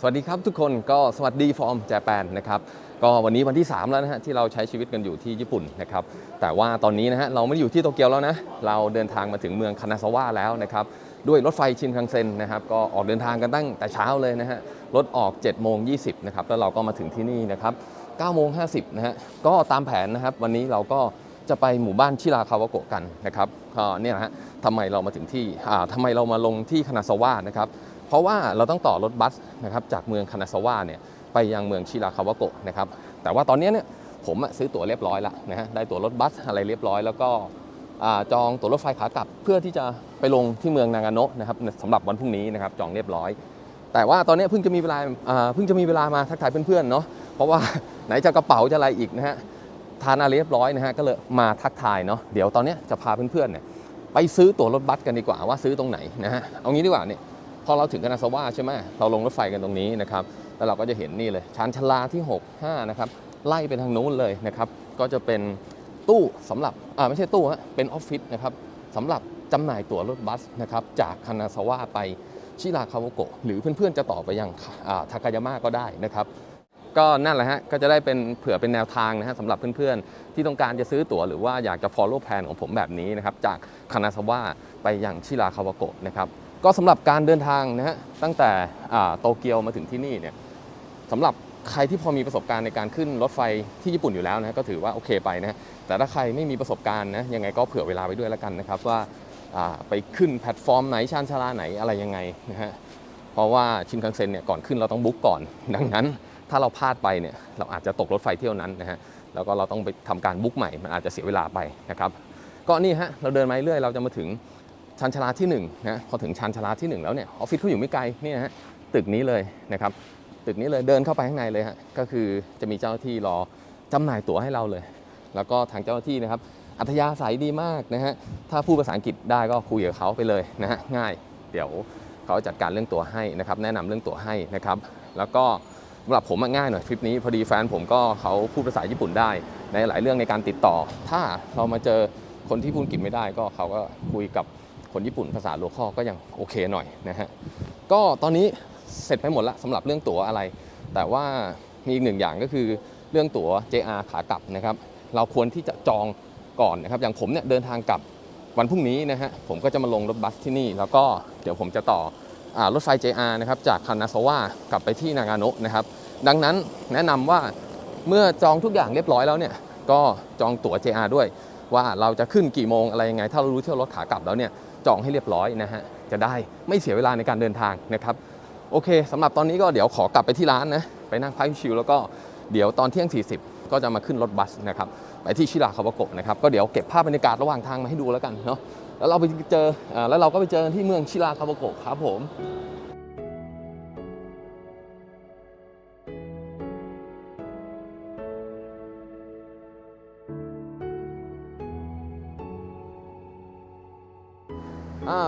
สวัสดีครับทุกคนก็สวัสดีฟอร์มแจแปนนะครับก็วันนี้วันที่ 3 แล้วนะฮะที่เราใช้ชีวิตกันอยู่ที่ญี่ปุ่นนะครับแต่ว่าตอนนี้นะฮะเราไม่ได้อยู่ที่โตเกียวแล้วนะเราเดินทางมาถึงเมืองคานาซาวะแล้วนะครับด้วยรถไฟชินคังเซ็นนะครับก็ออกเดินทางกันตั้งแต่เช้าเลยนะฮะรถออก7โมง20นะครับแล้วเราก็มาถึงที่นี่นะครับ9โมง50นะฮะก็ตามแผนนะครับวันนี้เราก็จะไปหมู่บ้านชิราคาวะโกะกันนะครับก็เนี่ยนะฮะทำไมเรามาถึงที่อ่าทำไมเรามาลงที่คานาซาวะนะครับ เพราะว่าเราต้องต่อรถบัสนะครับจากเมืองคานาซาวะเนี่ยไปยังเมืองชิราคาวะโกะนะครับแต่ว่าตอนนี้เนี่ยผมซื้อตั๋วเรียบร้อยแล้วนะฮะได้ตั๋วรถบัสอะไรเรียบร้อย แล้วก็จองตั๋วรถไฟขากลับ เพื่อที่จะไปลงที่เมืองนางาโนะนะครับสำหรับวันพรุ่งนี้นะครับจองเรียบร้อย แต่ว่าตอนนี้เพิ่งจะมีเวลาอ่าเพิ่งจะมีเวลามาทักทายเพื่อนๆเนาะเพราะว่าไหนจะกระเป๋าจะอะไรอีกนะฮะทานอะไรเรียบร้อยนะฮะก็เลยมาทักทายเนาะเดี๋ยวตอนนี้จะพาเพื่อนๆเนี่ยไปซื้อตั๋วรถบัสกันดีกว่าว่าซื้อตรงไหนนะฮะเอางี้ดีกว่าเนี่ย พอเราถึงคานาซาวะใช่ไหมเราลงรถไฟกันตรงนี้นะครับ แล้วเราก็จะเห็นนี่เลยชานชลาที่ 6 5 นะครับ ไล่ไปทางนู้นเลยนะครับ ก็จะเป็นตู้สำหรับอ่าไม่ใช่ตู้ฮะเป็นออฟฟิศนะครับสำหรับจำหน่ายตั๋วรถบัสนะครับจากคานาซาวะไปชิราคาวโกะหรือเพื่อนๆจะต่อไปยังอ่าทากายาม่าก็ได้นะครับ ก็นั่นแหละฮะก็จะได้เป็นเผื่อเป็นแนวทางนะฮะสำหรับเพื่อนๆ ที่ต้องการจะซื้อตั๋วหรือว่าอยากจะ follow plan ของผมแบบนี้นะครับ จากคานาซาวะไปยังชิราคาวโกะนะครับ ก็สำหรับการเดินทางนะฮะตั้งแต่โตเกียวมาถึงที่นี่เนี่ยสำหรับใครที่พอมีประสบการณ์ในการขึ้นรถไฟที่ญี่ปุ่นอยู่แล้วนะก็ถือว่าโอเคไปนะแต่ถ้าใครไม่มีประสบการณ์นะยังไงก็เผื่อเวลาไว้ด้วยแล้วกันนะครับว่าไปขึ้นแพลตฟอร์มไหนชานชาลาไหนอะไรยังไงนะฮะเพราะว่าชินคังเซ็นเนี่ยก่อนขึ้นเราต้องบุ๊กก่อน ดังนั้น ถ้าเราพลาดไปเนี่ยเราอาจจะตกรถไฟเที่ยวนั้นนะฮะแล้วก็เราต้องไปทำการบุ๊กใหม่มันอาจจะเสียเวลาไปนะครับก็นี่ฮะเราเดินมาเรื่อยเราจะมาถึง ชานชาลาที่1นะพอถึงชานชาลาที่ 1 แล้วเนี่ยออฟฟิศเขาอยู่ไม่ไกลนี่นะฮะตึกนี้เลยนะครับตึกนี้เลยเดินเข้าไปข้างในเลยฮะก็คือจะมีเจ้าหน้าที่รอจำหน่ายตั๋วให้เราเลย แล้วก็ทางเจ้าหน้าที่นะครับ อัธยาศัยดีมากนะฮะถ้าพูดภาษาอังกฤษได้ก็คุยกับเขาไปเลยนะฮะง่าย เดี๋ยวเขาจัดการเรื่องตั๋วให้นะครับแนะนำเรื่องตั๋วให้นะครับ แล้วก็สำหรับผมง่ายหน่อยทริปนี้พอดีแฟนผมก็เขาพูดภาษาญี่ปุ่นได้ ในหลายเรื่องในการติดต่อ ถ้าเรามาเจอคนที่พูดอังกฤษไม่ได้ก็เขาก็คุยกับ คนญี่ปุ่นภาษาโลคอลก็ยังโอเคหน่อยนะฮะก็ตอนนี้เสร็จไปหมดละสำหรับเรื่องตั๋วอะไร แต่ว่ามีอีกหนึ่งอย่างก็คือเรื่องตั๋ว JR ขากลับนะครับ เราควรที่จะจองก่อนนะครับ อย่างผมเนี่ยเดินทางกลับวันพรุ่งนี้นะฮะผมก็จะมาลงรถบัสที่นี่ แล้วก็เดี๋ยวผมจะต่ออรถไฟ JR นะครับจากคานาซาวะกลับไปที่นางาโนะนะครับ ดังนั้นแนะนำว่าเมื่อจองทุกอย่างเรียบร้อยแล้วเนี่ยก็จองตั๋ว JR ด้วย ว่าเราจะขึ้นกี่โมงอะไรยังไง ถ้าเรารู้เที่ยวรถขากลับแล้วเนี่ยจองให้เรียบร้อยนะฮะจะได้ไม่เสียเวลาในการเดินทางนะครับโอเคสำหรับตอนนี้ก็เดี๋ยวขอกลับไปที่ร้านนะไปนั่งพักชิวๆแล้วก็เดี๋ยวตอนเที่ยง 40 ก็จะมาขึ้นรถบัสนะครับไปที่ชิราคาวะโกะนะครับก็เดี๋ยวเก็บภาพบรรยากาศระหว่างทางมาให้ดูแล้วกันเนาะแล้วเราไปเจอแล้วเราก็ไปเจอที่เมืองชิราคาวะโกะครับผม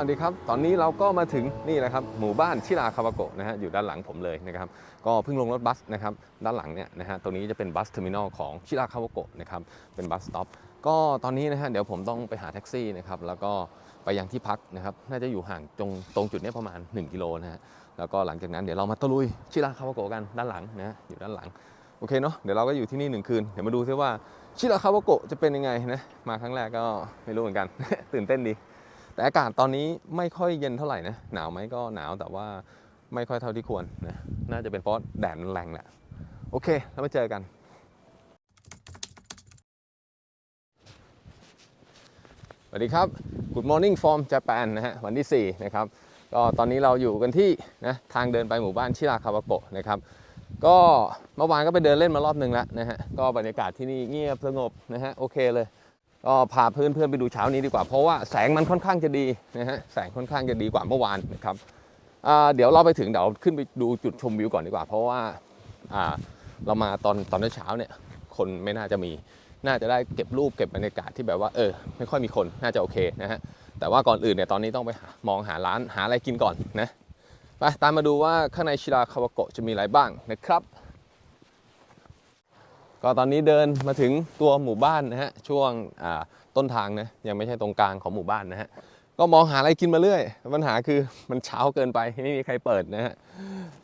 อ่าดีครับ ตอนนี้เราก็มาถึงนี่แหละครับหมู่บ้านชิราคาวะโกะนะฮะอยู่ด้านหลังผมเลยนะครับก็เพิ่งลงรถบัสนะครับด้านหลังเนี่ยนะฮะตรงนี้จะเป็นบัสเทอร์มินอลของชิราคาวะโกะนะครับเป็นบัสสต็อปก็ตอนนี้นะฮะเดี๋ยวผมต้องไปหาแท็กซี่นะครับแล้วก็ไปยังที่พักนะครับน่าจะอยู่ห่างตรงตรงจุดนี้ประมาณ 1 กิโลนะฮะแล้วก็หลังจากนั้นเดี๋ยวเรามาตะลุยชิราคาวะโกะกันด้านหลังนะฮะอยู่ด้านหลังโอเคเนาะเดี๋ยวเราก็อยู่ที่นี่หนึ่งคืนเดี๋ยวมาดูซิว่าชิราคาวะโกะจะเป็นยังไงนะมาครั้งแรกก็ไม่รู้เหมือนกัน ตื่นเต้นดี แต่อากาศตอนนี้ไม่ค่อยเย็นเท่าไหร่นะ หนาวไหมก็หนาวแต่ว่าไม่ค่อยเท่าที่ควรนะ น่าจะเป็นเพราะแดดมันแรงแหละ โอเค แล้วมาเจอกัน สวัสดีครับ Good morning from Japan นะฮะ วันที่ 4 นะครับ ก็ตอนนี้เราอยู่กันที่นะทางเดินไปหมู่บ้านชิราคาวะโกะนะครับ ก็เมื่อวานก็ไปเดินเล่นมารอบหนึ่งแล้วนะฮะ ก็บรรยากาศที่นี่เงียบสงบนะฮะ โอเคเลย ก็พาเพื่อนเพื่อนๆไปดูเช้านี้ดีกว่า เพราะว่าแสงมันค่อนข้างจะดีนะฮะแสงค่อนข้างจะดีกว่าเมื่อวานนะครับเดี๋ยวเราไปถึงเดี๋ยวขึ้นไปดูจุดชมวิวก่อนดีกว่า เพราะว่าเรามาตอนตอนเช้าเนี่ยคนไม่น่าจะมีน่าจะได้เก็บรูปเก็บบรรยากาศที่แบบว่าเออไม่ค่อยมีคนน่าจะโอเคนะฮะแต่ว่าก่อนอื่นเนี่ยตอนนี้ต้องไปมองหาร้านหาอะไรกินก่อนนะไปตามมาดูว่าข้างในชิราคาวะโกะจะมีอะไรบ้างนะครับ ก็ตอนนี้เดินมาถึงตัวหมู่บ้านนะฮะช่วงต้นทางนะยังไม่ใช่ตรงกลางของหมู่บ้านนะฮะก็มองหาอะไรกินมาเรื่อยปัญหาคือมันเช้าเกินไปไม่มีใครเปิดนะฮะ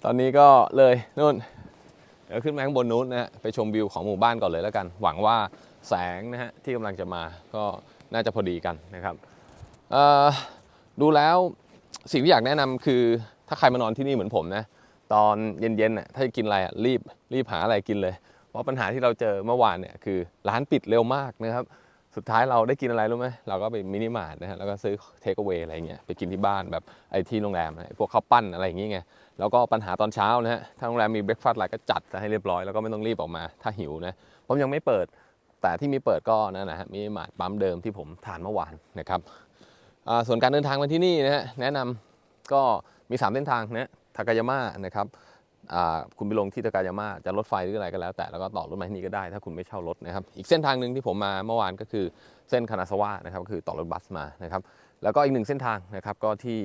ตอนนี้ก็เลยนู่นเดี๋ยวขึ้นไปข้างบนนู้นนะฮะไปชมวิวของหมู่บ้านก่อนเลยแล้วกัน หวังว่าแสงนะฮะที่กำลังจะมาก็น่าจะพอดีกันนะครับดูแล้วสิ่งที่อยากแนะนำคือถ้าใครมานอนที่นี่เหมือนผมนะตอนเย็นๆน่ะถ้าจะกินอะไรรีบรีบหาอะไรกินเลย ราะปัญหาที่เราเจอเมื่อวานเนี่ยคือร้านปิดเร็วมากนะครับ สุดท้ายเราได้กินอะไรรู้ไหมเราก็ไปมินิมาร์ทนะฮะแล้วก็ซื้อเทคเอา a y อะไรเงี้ยไปกินที่บ้านแบบไอ้ที่โรงแรมนะไอ้พวกข้าวปั้นอะไรอย่างเงี้ยแล้วก็ปัญหาตอนเช้านะฮะถ้าโรงแรมมีเบรกฟาสต์อะไรก็จัดให้เรียบร้อยแล้วก็ไม่ต้องรีบออกมาถ้าหิวนะผมยังไม่เปิดแต่ที่มีเปิดก็นั่นนะฮะมีมาดปั๊มเดิมที่ผมทานเมื่อวานนะครับอ่าส่วนการเดินทางมาที่นี่นะฮะแนะนำก็มี 3 เส้นทางนะทากายาม่านะครับ คุณไปลงที่ทากายาม่าจะรถไฟหรืออะไรก็แล้ว แต่แล้วก็ต่อรถมาที่นี่ก็ได้ ถ้าคุณไม่เช่ารถนะครับ อีกเส้นทางหนึ่งที่ผมมาเมื่อวานก็คือเส้นคานาซาวะนะครับก็คือต่อรถบัสมานะครับ แล้วก็อีกหนึ่งเส้นทางนะครับก็ที่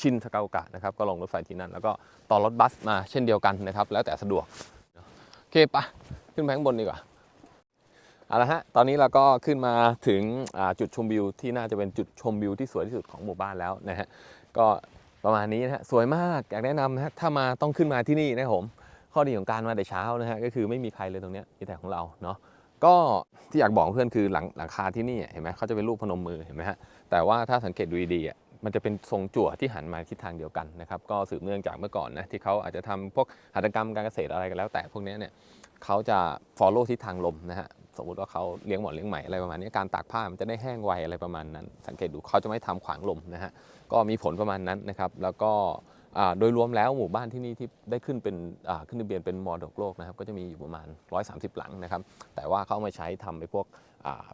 ชินทากาโอกะนะครับก็ลงรถไฟที่นั่น แล้วก็ต่อรถบัสมาเช่นเดียวกันนะครับ แล้วแต่สะดวกโอเคปะขึ้นไปข้างบนดีกว่าเอาละฮะ ตอนนี้เราก็ขึ้นมาถึงจุดชมวิวที่น่าจะเป็นจุดชมวิวที่สวยที่สุดของหมู่บ้านแล้วนะฮะ ก็ ประมาณนี้นะฮะสวยมากอยากแนะนำนะฮะถ้ามาต้องขึ้นมาที่นี่นะครับผม ข้อดีของการมาแต่เช้านะฮะก็คือไม่มีใครเลยตรงเนี้ยมีแต่ของเราเนาะก็ที่อยากบอกเพื่อนคือหลังหลังคาที่นี่เห็นไหมเขาจะเป็นรูปพนมมือเห็นไหมฮะแต่ว่าถ้าสังเกตดูดีๆอะมันจะเป็นทรงจั่วที่หันมาทิศทางเดียวกันนะครับก็สืบเนื่องจากเมื่อก่อนนะที่เขาอาจจะทำพวกหัตถกรรมการเกษตรอะไรกันแล้ว แต่พวกเนี้ยเนี่ยเขาจะ follow ทิศทางลมนะฮะสมมติว่าเขาเลี้ยงหมอนเลี้ยงไหมอะไรประมาณนี้การตากผ้ามันจะได้แห้งไวอะไรประมาณนั้น สังเกตดูเขาจะไม่ทำขวางลมนะฮะ ก็มีผลประมาณนั้นนะครับ แล้วก็โดยรวมแล้วหมู่บ้านที่นี่ที่ได้ขึ้นเป็นขึ้นทะเบียนเป็นมรดกโลกนะครับ ก็จะมีอยู่ประมาณ 130 หลังนะครับ แต่ว่าเขาเอามาใช้ทำไปพวก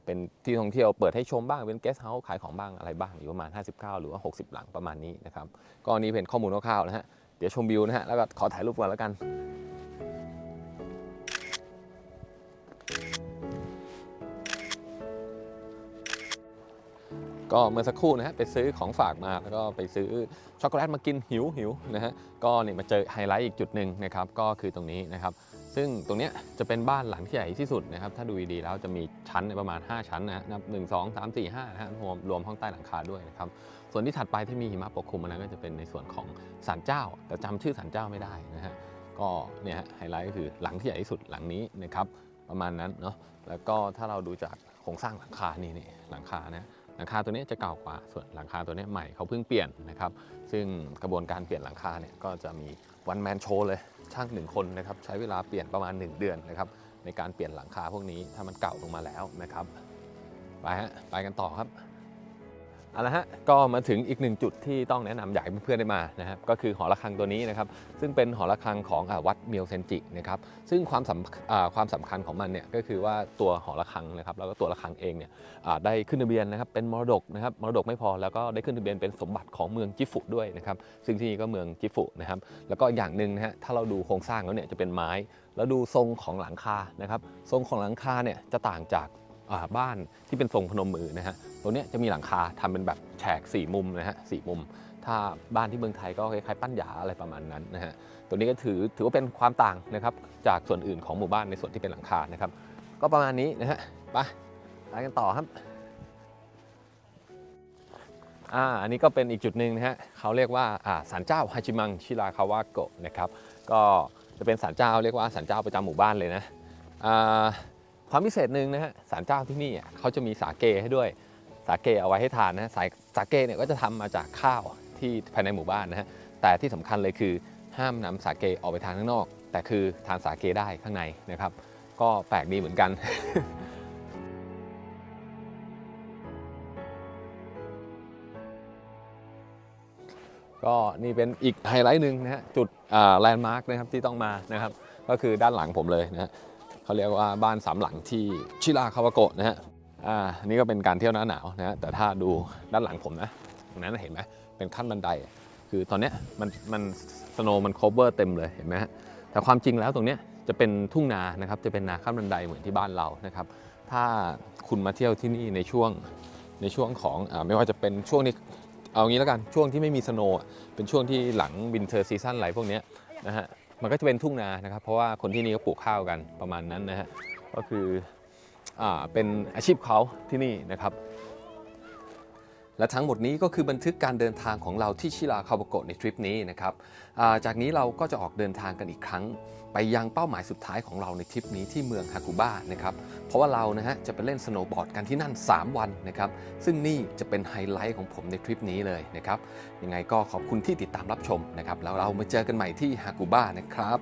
เป็นที่ท่องเที่ยวเปิดให้ชมบ้างเป็นเกสต์เฮาส์ขายของบ้างอะไรบ้างอยู่ประมาณ 59 หรือว่า 60 หลังประมาณนี้นะครับ ก็อันนี้เป็นข้อมูลคร่าวๆนะฮะเดี๋ยวชมวิวนะฮะแล้วก็ขอถ่ายรูปก่อนแล้วกัน ก็เมื่อสักครู่นะฮะไปซื้อของฝากมาแล้วก็ไปซื้อช็อกโกแลตมากินหิวหิวนะฮะก็เนี่ยมาเจอไฮไลท์อีกจุดหนึ่งนะครับก็คือตรงนี้นะครับซึ่งตรงเนี้ยจะเป็นบ้านหลังที่ใหญ่ที่สุดนะครับถ้าดูดีๆแล้วจะมีชั้นประมาณ 5 ชั้นนะนับหนึ่งสองสามสี่ห้านะฮะรวมรวมห้องใต้หลังคาด้วยนะครับส่วนที่ถัดไปที่มีหิมะปกคลุมอันนั้นก็จะเป็นในส่วนของศาลเจ้า แต่จำชื่อศาลเจ้าไม่ได้นะฮะก็เนี่ยไฮไลท์ก็คือหลังที่ใหญ่ที่สุดหลังนี้นะครับประมาณนั้นเนาะแล้วก็ถ้าเราดูจากโครงสร้างหลังคานี่นี่หลังคานะ หลังคาตัวนี้จะเก่ากว่า ส่วนหลังคาตัวนี้ใหม่เขาเพิ่งเปลี่ยนนะครับ ซึ่งกระบวนการเปลี่ยนหลังคาเนี่ยก็จะมีวันแมนโชว์เลยช่างหนึ่งคนนะครับใช้เวลาเปลี่ยนประมาณ 1 เดือนนะครับในการเปลี่ยนหลังคาพวกนี้ถ้ามันเก่าลงมาแล้วนะครับ ไปฮะไปกันต่อครับ เอาละฮะก็มาถึงอีกหนึ่งจุดที่ต้องแนะนำอยากให้เพื่อนๆได้มานะครับก็คือหอระฆังตัวนี้นะครับซึ่งเป็นหอระฆังของอวัดเมียวเซนจินะครับซึ่งความสำความสำคัญของมันเนี่ยก็คือว่าตัวหอระฆังนะครับแล้วก็ตัวระฆังเองเนี่ยได้ขึ้นทะเบียนนะครับเป็นมรดกนะครับมรดกไม่พอแล้วก็ได้ขึ้นทะเบียนเป็นสมบัติของเมืองจิฟุด้วยนะครับซึ่งที่นี่ก็เมืองจิฟุนะครับแล้วก็อย่างหนึ่งนะฮะถ้าเราดูโครงสร้างแล้วเนี่ยจะเป็นไม้ แล้วดูทรงของหลังคานะครับทรงของหลังคาเนี่ยจะต่างจาก บ้านที่เป็นทรงพนมมือนะฮะตัวนี้จะมีหลังคาทำเป็นแบบแฉกสี่มุมนะฮะสี่มุม ถ้าบ้านที่เมืองไทยก็คล้ายๆปั้นหยาอะไรประมาณนั้นนะฮะตัวนี้ก็ถือถือว่าเป็นความต่างนะครับจากส่วนอื่นของหมู่บ้านในส่วนที่เป็นหลังคานะครับ ก็ประมาณนี้นะฮะไปไปกันต่อครับอ่าอันนี้ก็เป็นอีกจุดหนึ่งนะฮะเขาเรียกว่าอ่าศาลเจ้าฮาจิมังชิราคาวะโกะนะครับ ก็จะเป็นศาลเจ้าเรียกว่าศาลเจ้าประจำหมู่บ้านเลยนะอ่า ความพิเศษหนึ่งนะฮะศาลเจ้าที่นี่เขาจะมีสาเกให้ด้วยสาเกเอาไว้ให้ทานนะสายสาเกเนี่ยก็จะทำมาจากข้าวที่ภายในหมู่บ้านนะฮะแต่ที่สำคัญเลยคือห้ามนำสาเกออกไปทานข้างนอก แต่คือทานสาเกได้ข้างในนะครับ ก็แปลกดีเหมือนกันก็นี่เป็นอีกไฮไลท์หนึ่งนะฮะจุดแลนด์มาร์กนะครับที่ต้องมานะครับ ก็คือด้านหลังผมเลยนะฮะ เขาเรียกว่าบ้านสามหลังที่ชิราคาวาโกะนะฮะอ่านี่ก็เป็นการเที่ยวหน้าหนาวนะฮะแต่ถ้าดูด้านหลังผมนะตรงนั้นเห็นไหมเป็นขั้นบันได คือตอนเนี้ยมันมันสโนว์มัน cover เต็มเลยเห็นไหมฮะแต่ความจริงแล้วตรงเนี้ยจะเป็นทุ่งนานะครับจะเป็นนาขั้นบันไดเหมือนที่บ้านเรานะครับถ้าคุณมาเที่ยวที่นี่ในช่วงในช่วงของอาไม่ว่าจะเป็นช่วงนี้เอางี้แล้วกันช่วงที่ไม่มีสโนว์เป็นช่วงที่หลังวินเทอร์ซีซั่นอะไรพวกนี้นะฮะ มันก็จะเป็นทุ่งนานะครับ เพราะว่าคนที่นี่ก็ปลูกข้าวกันประมาณนั้นนะฮะก็คืออ่าเป็นอาชีพเขาที่นี่นะครับ และทั้งหมดนี้ก็คือบันทึกการเดินทางของเราที่ชิราคาวาโกะในทริปนี้นะครับาจากนี้เราก็จะออกเดินทางกันอีกครั้ง ไปยังเป้าหมายสุดท้ายของเราในทริปนี้ที่เมืองฮากุบ้านะครับเพราะว่าเรานะฮะจะไปเล่นสโนว์บอร์ดกันที่นั่น 3 วันนะครับซึ่งนี่จะเป็นไฮไลท์ของผมในทริปนี้เลยนะครับยังไงก็ขอบคุณที่ติดตามรับชมนะครับแล้วเรามาเจอกันใหม่ที่ฮากุบ้านะครับ